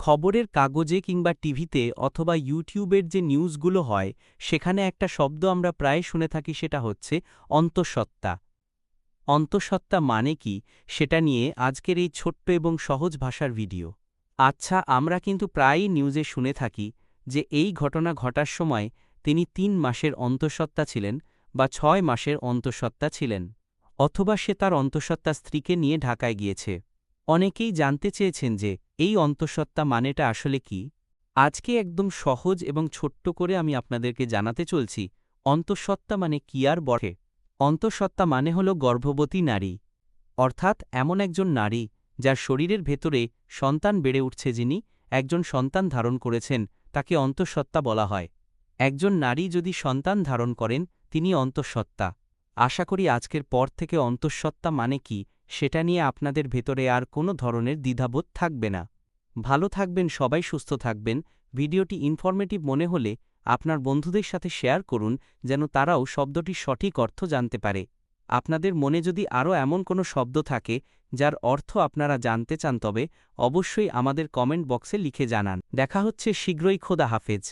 খবরের কাগজে কিংবা টিভিতে অথবা ইউটিউবের যে নিউজগুলো হয়, সেখানে একটা শব্দ আমরা প্রায় শুনে থাকি সেটা হচ্ছে অন্তঃসত্ত্বা। অন্তঃসত্ত্বা মানে কি? সেটা নিয়ে আজকের এই ছোট্ট এবং সহজ ভাষার ভিডিও। আচ্ছা আমরা কিন্তু প্রায়ই নিউজে শুনে থাকি যে এই ঘটনা ঘটার সময় তিনি তিন মাসের অন্তঃসত্ত্বা ছিলেন বা ছয় মাসের অন্তঃসত্ত্বা ছিলেন, অথবা সে তার অন্তঃসত্ত্বা স্ত্রীকে নিয়ে ঢাকায় গিয়েছে। অনেকেই জানতে চেয়েছেন যে এই অন্তঃসত্ত্বা মানেটা আসলে কি? আজকে একদম সহজ এবং ছোট্ট করে আমি আপনাদেরকে জানাতে চলছি, অন্তঃসত্ত্বা মানে কি আর বটে? অন্তঃসত্ত্বা মানে হল গর্ভবতী নারী, অর্থাৎ এমন একজন নারী যার শরীরের ভেতরে সন্তান বেড়ে উঠছে যিনি একজন সন্তান ধারণ করেছেন, তাকে অন্তঃসত্ত্বা বলা হয়। একজন নারী যদি সন্তান ধারণ করেন, তিনি অন্তঃসত্ত্বা। আশা করি আজকের পর থেকে অন্তঃসত্ত্বা মানে কি, সেটা নিয়ে আপনাদের ভেতরে আর কোনো ধরনের দ্বিধাবোধ থাকবে না। ভালো থাকবেন, সবাই সুস্থ থাকবেন। ভিডিওটি ইনফরমেটিভ মনে হলে আপনার বন্ধুদের সাথে শেয়ার করুন, যেন তারাও শব্দটির সঠিক অর্থ জানতে পারে। আপনাদের মনে যদি আরও এমন কোনো শব্দ থাকে, যার অর্থ আপনারা জানতে চান তবে অবশ্যই আমাদের কমেন্ট বক্সে লিখে জানান। দেখা হচ্ছে শীঘ্রই, খোদা হাফেজ।